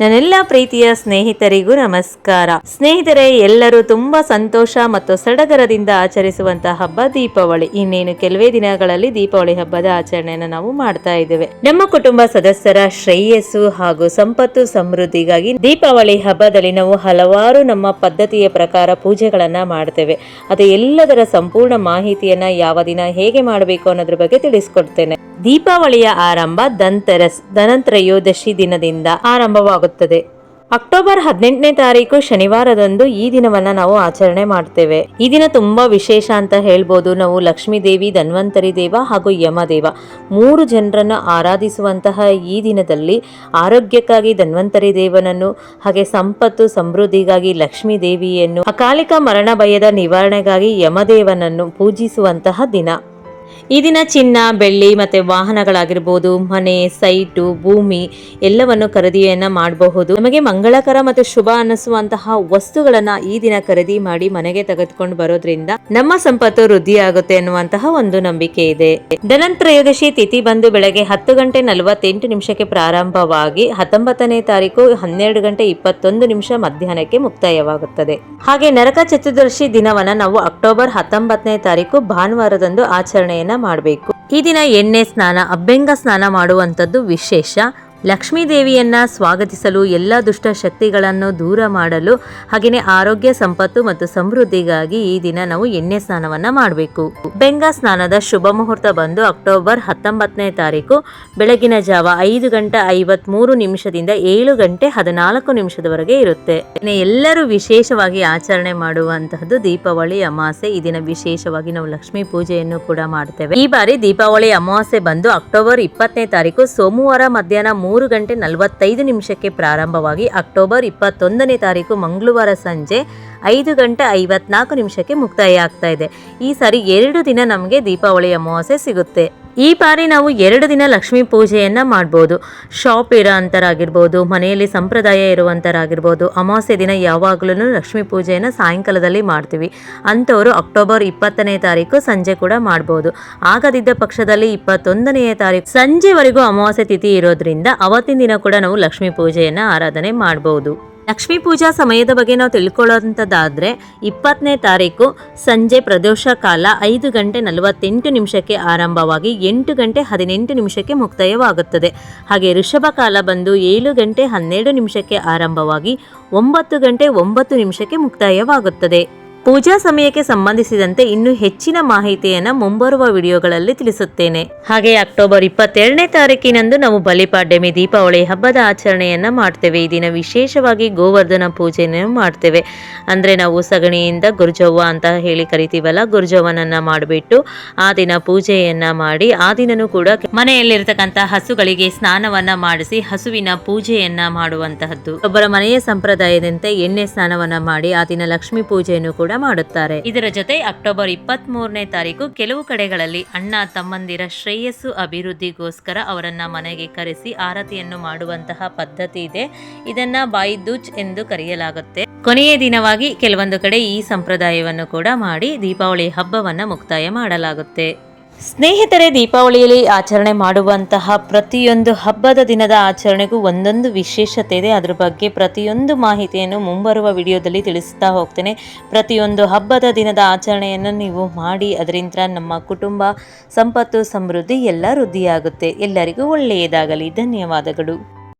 ನನ್ನೆಲ್ಲ ಪ್ರೀತಿಯ ಸ್ನೇಹಿತರಿಗೂ ನಮಸ್ಕಾರ. ಸ್ನೇಹಿತರೆ, ಎಲ್ಲರೂ ತುಂಬಾ ಸಂತೋಷ ಮತ್ತು ಸಡಗರದಿಂದ ಆಚರಿಸುವಂತಹ ಹಬ್ಬ ದೀಪಾವಳಿ. ಇನ್ನೇನು ಕೆಲವೇ ದಿನಗಳಲ್ಲಿ ದೀಪಾವಳಿ ಹಬ್ಬದ ಆಚರಣೆಯನ್ನು ನಾವು ಮಾಡ್ತಾ ಇದ್ದೇವೆ. ನಮ್ಮ ಕುಟುಂಬ ಸದಸ್ಯರ ಶ್ರೇಯಸ್ಸು ಹಾಗೂ ಸಂಪತ್ತು ಸಮೃದ್ಧಿಗಾಗಿ ದೀಪಾವಳಿ ಹಬ್ಬದಲ್ಲಿ ನಾವು ಹಲವಾರು ನಮ್ಮ ಪದ್ಧತಿಯ ಪ್ರಕಾರ ಪೂಜೆಗಳನ್ನ ಮಾಡ್ತೇವೆ. ಅದು ಎಲ್ಲದರ ಸಂಪೂರ್ಣ ಮಾಹಿತಿಯನ್ನ ಯಾವ ದಿನ ಹೇಗೆ ಮಾಡಬೇಕು ಅನ್ನೋದ್ರ ಬಗ್ಗೆ ತಿಳಿಸ್ಕೊಡ್ತೇನೆ. ದೀಪಾವಳಿಯ ಆರಂಭ ದಂತರಸ್ ಧನಂತ್ರಯೋದಶಿ ದಿನದಿಂದ ಆರಂಭವಾಗುತ್ತದೆ. ಅಕ್ಟೋಬರ್ ಹದಿನೆಂಟನೇ ತಾರೀಕು ಶನಿವಾರದಂದು ಈ ದಿನವನ್ನ ನಾವು ಆಚರಣೆ ಮಾಡ್ತೇವೆ. ಈ ದಿನ ತುಂಬಾ ವಿಶೇಷ ಅಂತ ಹೇಳ್ಬೋದು. ನಾವು ಲಕ್ಷ್ಮೀ ದೇವಿ, ಧನ್ವಂತರಿ ದೇವ ಹಾಗೂ ಯಮದೇವ ಮೂರು ಜನರನ್ನು ಆರಾಧಿಸುವಂತಹ ಈ ದಿನದಲ್ಲಿ ಆರೋಗ್ಯಕ್ಕಾಗಿ ಧನ್ವಂತರಿ ದೇವನನ್ನು ಹಾಗೆ ಸಂಪತ್ತು, ಸಮೃದ್ಧಿಗಾಗಿ ಲಕ್ಷ್ಮೀ ದೇವಿಯನ್ನು ಅಕಾಲಿಕ ಮರಣ ಭಯದ ನಿವಾರಣೆಗಾಗಿ ಯಮದೇವನನ್ನು ಪೂಜಿಸುವಂತಹ ದಿನ. ಈ ದಿನ ಚಿನ್ನ, ಬೆಳ್ಳಿ ಮತ್ತು ವಾಹನಗಳಾಗಿರ್ಬೋದು, ಮನೆ, ಸೈಟು, ಭೂಮಿ ಎಲ್ಲವನ್ನು ಖರೀದಿಯನ್ನು ಮಾಡಬಹುದು. ನಮಗೆ ಮಂಗಳಕರ ಮತ್ತು ಶುಭ ಅನ್ನಿಸುವಂತಹ ವಸ್ತುಗಳನ್ನ ಈ ದಿನ ಖರೀದಿ ಮಾಡಿ ಮನೆಗೆ ತೆಗೆದುಕೊಂಡು ಬರೋದ್ರಿಂದ ನಮ್ಮ ಸಂಪತ್ತು ವೃದ್ಧಿಯಾಗುತ್ತೆ ಅನ್ನುವಂತಹ ಒಂದು ನಂಬಿಕೆ ಇದೆ. ಧನಂತ್ರಯೋದಶಿ ತಿಥಿ ಬಂದು ಬೆಳಗ್ಗೆ ಹತ್ತು ಗಂಟೆ ನಲವತ್ತೆಂಟು ನಿಮಿಷಕ್ಕೆ ಪ್ರಾರಂಭವಾಗಿ ಹತ್ತೊಂಬತ್ತನೇ ತಾರೀಕು ಹನ್ನೆರಡು ಗಂಟೆ ಇಪ್ಪತ್ತೊಂದು ನಿಮಿಷ ಮಧ್ಯಾಹ್ನಕ್ಕೆ ಮುಕ್ತಾಯವಾಗುತ್ತದೆ. ಹಾಗೆ ನರಕ ಚತುರ್ದಶಿ ದಿನವನ್ನ ನಾವು ಅಕ್ಟೋಬರ್ ಹತ್ತೊಂಬತ್ತನೇ ತಾರೀಕು ಭಾನುವಾರದಂದು ಆಚರಣೆಯನ್ನ ಮಾಡಬೇಕು. ಈ ದಿನ ಎಣ್ಣೆ ಸ್ನಾನ ಅಭ್ಯಂಗ ಸ್ನಾನ ಮಾಡುವಂಥದ್ದು ವಿಶೇಷ. ಲಕ್ಷ್ಮೀ ದೇವಿಯನ್ನ ಸ್ವಾಗತಿಸಲು ಎಲ್ಲ ದುಷ್ಟ ಶಕ್ತಿಗಳನ್ನು ದೂರ ಮಾಡಲು ಹಾಗೆಯೇ ಆರೋಗ್ಯ, ಸಂಪತ್ತು ಮತ್ತು ಸಮೃದ್ಧಿಗಾಗಿ ಈ ದಿನ ನಾವು ಎಣ್ಣೆ ಸ್ನಾನವನ್ನ ಮಾಡಬೇಕು. ಬೆಂಗ ಸ್ನಾನದ ಶುಭ ಮುಹೂರ್ತ ಬಂದು ಅಕ್ಟೋಬರ್ ಹತ್ತೊಂಬತ್ತನೇ ತಾರೀಕು ಬೆಳಗಿನ ಜಾವ ಐದು ಗಂಟೆ ಐವತ್ಮೂರು ನಿಮಿಷದಿಂದ ಏಳು ಗಂಟೆ ಹದಿನಾಲ್ಕು ನಿಮಿಷದವರೆಗೆ ಇರುತ್ತೆ. ಎಲ್ಲರೂ ವಿಶೇಷವಾಗಿ ಆಚರಣೆ ಮಾಡುವಂತಹದ್ದು ದೀಪಾವಳಿ ಅಮಾವಾಸ್ಯೆ ಈ ದಿನ ವಿಶೇಷವಾಗಿ ನಾವು ಲಕ್ಷ್ಮೀ ಪೂಜೆಯನ್ನು ಕೂಡ ಮಾಡ್ತೇವೆ. ಈ ಬಾರಿ ದೀಪಾವಳಿ ಅಮಾವಾಸ್ಯೆ ಬಂದು ಅಕ್ಟೋಬರ್ ಇಪ್ಪತ್ತನೇ ತಾರೀಕು ಸೋಮವಾರ ಮಧ್ಯಾಹ್ನ ಮೂರು ಗಂಟೆ ನಲವತ್ತೈದು ನಿಮಿಷಕ್ಕೆ ಪ್ರಾರಂಭವಾಗಿ ಅಕ್ಟೋಬರ್ ಇಪ್ಪತ್ತೊಂದನೇ ತಾರೀಕು ಮಂಗಳವಾರ ಸಂಜೆ ಐದು ಗಂಟೆ ಐವತ್ನಾಲ್ಕು ನಿಮಿಷಕ್ಕೆ ಮುಕ್ತಾಯ ಆಗ್ತಾ ಇದೆ. ಈ ಸಾರಿ ಎರಡು ದಿನ ನಮಗೆ ದೀಪಾವಳಿ ಅಮಾವಾಸ್ಯೆ ಸಿಗುತ್ತೆ. ಈ ಬಾರಿ ನಾವು ಎರಡು ದಿನ ಲಕ್ಷ್ಮೀ ಪೂಜೆಯನ್ನು ಮಾಡ್ಬೋದು. ಶಾಪ್ ಇರೋ ಅಂಥರಾಗಿರ್ಬೋದು ಮನೆಯಲ್ಲಿ ಸಂಪ್ರದಾಯ ಇರುವಂಥರಾಗಿರ್ಬೋದು ಅಮಾವಾಸ್ಯೆ ದಿನ ಯಾವಾಗಲೂ ಲಕ್ಷ್ಮೀ ಪೂಜೆಯನ್ನು ಸಾಯಂಕಾಲದಲ್ಲಿ ಮಾಡ್ತೀವಿ. ಅಂಥವರು ಅಕ್ಟೋಬರ್ ಇಪ್ಪತ್ತನೇ ತಾರೀಕು ಸಂಜೆ ಕೂಡ ಮಾಡ್ಬೋದು. ಆಗದಿದ್ದ ಪಕ್ಷದಲ್ಲಿ ಇಪ್ಪತ್ತೊಂದನೆಯ ತಾರೀಕು ಸಂಜೆವರೆಗೂ ಅಮಾವಾಸ್ಯೆ ತಿಥಿ ಇರೋದ್ರಿಂದ ಅವತ್ತಿನ ದಿನ ಕೂಡ ನಾವು ಲಕ್ಷ್ಮೀ ಪೂಜೆಯನ್ನು ಆರಾಧನೆ ಮಾಡ್ಬೋದು. ಲಕ್ಷ್ಮೀ ಪೂಜಾ ಸಮಯದ ಬಗ್ಗೆ ನಾವು ತಿಳ್ಕೊಳ್ಳೋಂಥದ್ದಾದರೆ ಇಪ್ಪತ್ತನೇ ತಾರೀಕು ಸಂಜೆ ಪ್ರದೋಷ ಕಾಲ ಐದು ಗಂಟೆ ನಲವತ್ತೆಂಟು ನಿಮಿಷಕ್ಕೆ ಆರಂಭವಾಗಿ ಎಂಟು ಗಂಟೆ ಹದಿನೆಂಟು ನಿಮಿಷಕ್ಕೆ ಮುಕ್ತಾಯವಾಗುತ್ತದೆ. ಹಾಗೆ ಋಷಭ ಕಾಲ ಬಂದು ಏಳು ಗಂಟೆ ಹನ್ನೆರಡು ನಿಮಿಷಕ್ಕೆ ಆರಂಭವಾಗಿ ಒಂಬತ್ತು ಗಂಟೆ ಒಂಬತ್ತು ನಿಮಿಷಕ್ಕೆ ಮುಕ್ತಾಯವಾಗುತ್ತದೆ. ಪೂಜಾ ಸಮಯಕ್ಕೆ ಸಂಬಂಧಿಸಿದಂತೆ ಇನ್ನು ಹೆಚ್ಚಿನ ಮಾಹಿತಿಯನ್ನು ಮುಂಬರುವ ವಿಡಿಯೋಗಳಲ್ಲಿ ತಿಳಿಸುತ್ತೇನೆ. ಹಾಗೆ ಅಕ್ಟೋಬರ್ ಇಪ್ಪತ್ತೆರಡನೇ ತಾರೀಕಿನಂದು ನಾವು ಬಲಿಪಾಡ್ಯಮಿ ದೀಪಾವಳಿ ಹಬ್ಬದ ಆಚರಣೆಯನ್ನ ಮಾಡ್ತೇವೆ. ಈ ದಿನ ವಿಶೇಷವಾಗಿ ಗೋವರ್ಧನ ಪೂಜೆಯನ್ನು ಮಾಡ್ತೇವೆ. ಅಂದ್ರೆ ನಾವು ಸಗಣಿಯಿಂದ ಗುರ್ಜವ್ವ ಅಂತ ಹೇಳಿ ಕರಿತೀವಲ್ಲ, ಗುರ್ಜವ್ವನನ್ನ ಮಾಡಿಬಿಟ್ಟು ಆ ದಿನ ಪೂಜೆಯನ್ನ ಮಾಡಿ ಆ ದಿನನೂ ಕೂಡ ಮನೆಯಲ್ಲಿರ್ತಕ್ಕಂಥ ಹಸುಗಳಿಗೆ ಸ್ನಾನವನ್ನ ಮಾಡಿಸಿ ಹಸುವಿನ ಪೂಜೆಯನ್ನ ಮಾಡುವಂತಹದ್ದು. ಒಬ್ಬರ ಮನೆಯ ಸಂಪ್ರದಾಯದಂತೆ ಎಣ್ಣೆ ಸ್ನಾನವನ್ನ ಮಾಡಿ ಆ ದಿನ ಲಕ್ಷ್ಮೀ ಪೂಜೆಯನ್ನು ಕೂಡ ಮಾಡುತ್ತಾರೆ. ಇದರ ಜೊತೆ ಅಕ್ಟೋಬರ್ ಇಪ್ಪತ್ತ್ ಮೂರನೇ ತಾರೀಕು ಕೆಲವು ಕಡೆಗಳಲ್ಲಿ ಅಣ್ಣ ತಮ್ಮಂದಿರ ಶ್ರೇಯಸ್ಸು ಅಭಿವೃದ್ಧಿಗೋಸ್ಕರ ಅವರನ್ನ ಮನೆಗೆ ಕರೆಸಿ ಆರತಿಯನ್ನು ಮಾಡುವಂತಹ ಪದ್ಧತಿ ಇದೆ. ಇದನ್ನ ಬಾಯಿದೂಚ್ ಎಂದು ಕರೆಯಲಾಗುತ್ತೆ. ಕೊನೆಯ ದಿನವಾಗಿ ಕೆಲವೊಂದು ಕಡೆ ಈ ಸಂಪ್ರದಾಯವನ್ನು ಕೂಡ ಮಾಡಿ ದೀಪಾವಳಿ ಹಬ್ಬವನ್ನ ಮುಕ್ತಾಯ ಮಾಡಲಾಗುತ್ತೆ. ಸ್ನೇಹಿತರೆ, ದೀಪಾವಳಿಯಲ್ಲಿ ಆಚರಣೆ ಮಾಡುವಂತಹ ಪ್ರತಿಯೊಂದು ಹಬ್ಬದ ದಿನದ ಆಚರಣೆಗೂ ಒಂದೊಂದು ವಿಶೇಷತೆ ಇದೆ. ಅದರ ಬಗ್ಗೆ ಪ್ರತಿಯೊಂದು ಮಾಹಿತಿಯನ್ನು ಮುಂಬರುವ ವಿಡಿಯೋದಲ್ಲಿ ತಿಳಿಸ್ತಾ ಹೋಗ್ತೇನೆ. ಪ್ರತಿಯೊಂದು ಹಬ್ಬದ ದಿನದ ಆಚರಣೆಯನ್ನು ನೀವು ಮಾಡಿ, ಅದರಿಂದ ನಮ್ಮ ಕುಟುಂಬ ಸಂಪತ್ತು, ಸಮೃದ್ಧಿ ಎಲ್ಲ ವೃದ್ಧಿಯಾಗುತ್ತೆ. ಎಲ್ಲರಿಗೂ ಒಳ್ಳೆಯದಾಗಲಿ. ಧನ್ಯವಾದಗಳು.